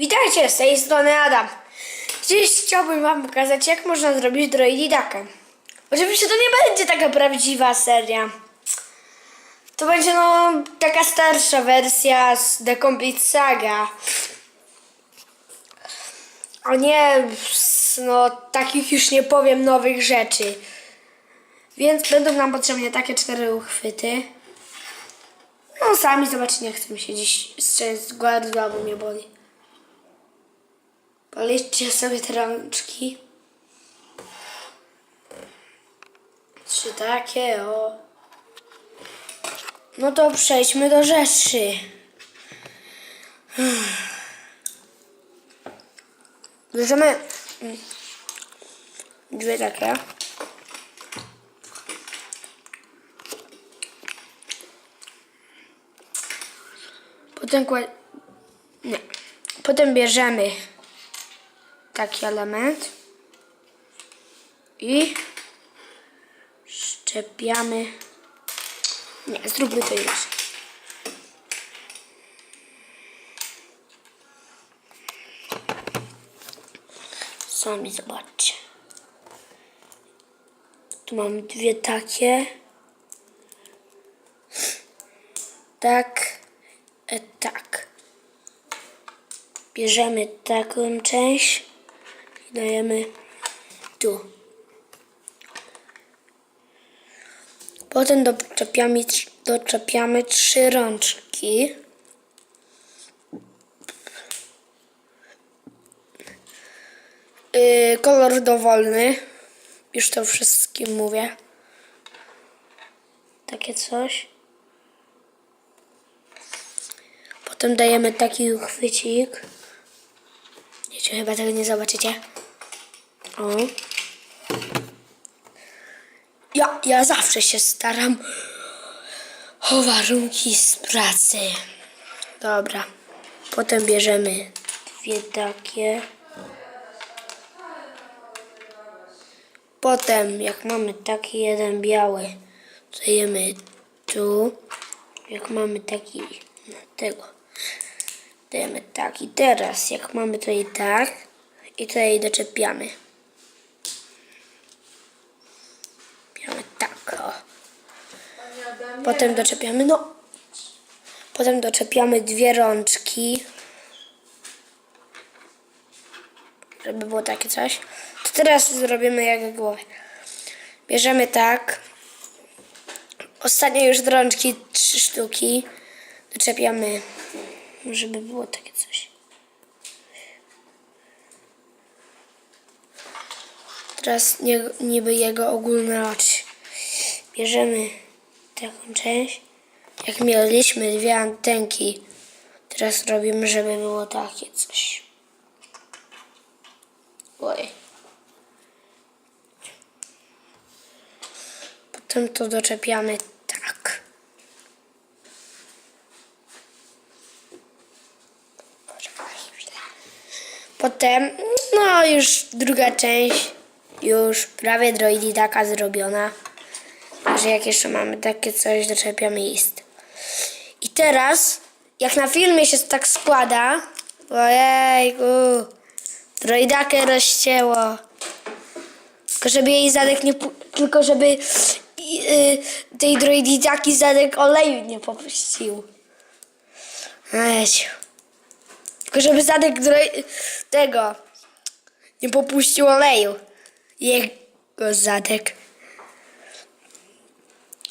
Witajcie, z tej strony Adam. Dziś chciałbym wam pokazać, jak można zrobić droididakę. Oczywiście to nie będzie taka prawdziwa seria. To będzie no taka starsza wersja z The Complete Saga. A nie, z, no takich już nie powiem nowych rzeczy. Więc będą nam potrzebne takie cztery uchwyty. No sami zobaczycie, nie chcę mi się dziś strzec gardła, bo mnie boli. Policzcie sobie te rączki. Trzy takie, o. No to przejdźmy do rzeczy. Bierzemy dwie takie. Potem kła- Nie. Potem bierzemy taki element i szczepiamy. Nie, zróbmy to. Sami zobaczcie. Tu mamy dwie takie. Tak. E, tak. Bierzemy taką część dajemy tu. Potem doczepiamy, doczepiamy trzy rączki. Yy, kolor dowolny. Już to wszystkim mówię. Takie coś. Potem dajemy taki uchwycik. Wiecie, chyba tego nie zobaczycie. O. Ja, ja zawsze się staram o warunki z pracy. Dobra. Potem bierzemy dwie takie. Potem, jak mamy taki jeden biały, dajemy tu. Jak mamy taki, tego, dajemy tak. I teraz, jak mamy tutaj tak, i tutaj doczepiamy. Biały tak, o. Potem doczepiamy, no. Potem doczepiamy dwie rączki. Żeby było takie coś. To teraz zrobimy jak głowę. Bierzemy tak. Ostatnie już rączki, trzy sztuki. Doczepiamy, żeby było takie coś. Teraz nie, niby jego ogólne oczy. Bierzemy taką część. Jak mieliśmy dwie antenki, teraz robimy, żeby było takie coś. Oj. Potem to doczepiamy tak. Potem, no już druga część, już prawie droididaka zrobiona. Że jak jeszcze mamy takie coś, doczepiamy list. I teraz, jak na filmie się tak składa, ojejku, droidakę rozcięło. Tylko żeby jej zadek nie, tylko żeby yy, tej droididaki zadek oleju nie popuścił. Eć. Tylko żeby zadek tego nie popuścił oleju. Jego zadek.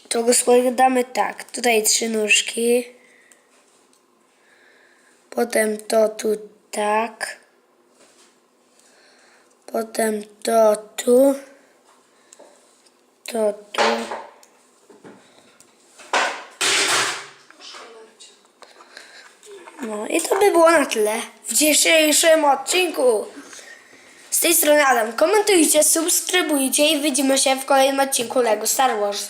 To go składamy tak. Tutaj trzy nóżki. Potem to tu tak. Potem to tu. To tu. No i to by było na tyle w dzisiejszym odcinku. Z tej strony Adam. Komentujcie, subskrybujcie i widzimy się w kolejnym odcinku LEGO Star Wars.